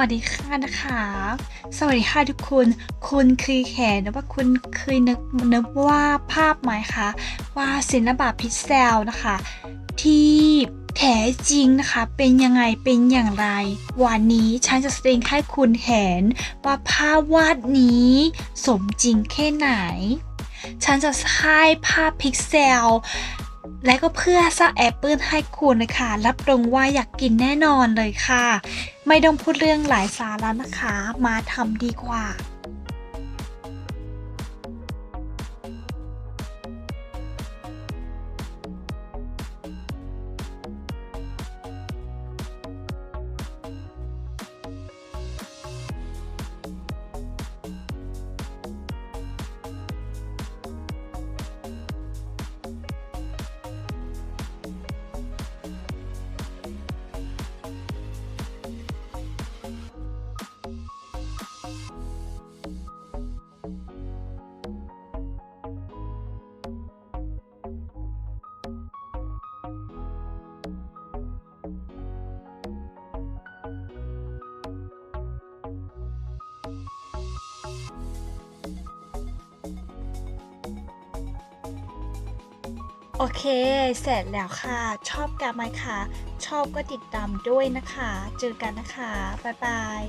วัสดีค่ะนะคะ สวัสดีค่ะทุกคน คุณเคยเห็นหรือว่าคุณเคยนึกนึกว่าภาพไหมคะว่าศิลปะพิกเซลนะคะ ที่แท้จริงนะคะ เป็นยังไงเป็นอย่างไร วันนี้ฉันจะแสดงให้คุณเห็นว่าภาพวาดนี้สมจริงแค่ไหน ฉันจะให้ภาพพิกเซล และก็เพื่อสร้างแอปเปิลให้คุณนะคะ รับรองว่าอยากกินแน่นอนเลยค่ะ ไม่ต้องพูดเรื่องหลายสาระนะคะ มาทำดีกว่า โอเค เสร็จแล้วค่ะ ชอบกันไหมคะ ชอบก็ติดตามด้วยนะคะ เจอกันนะคะ บ๊ายบาย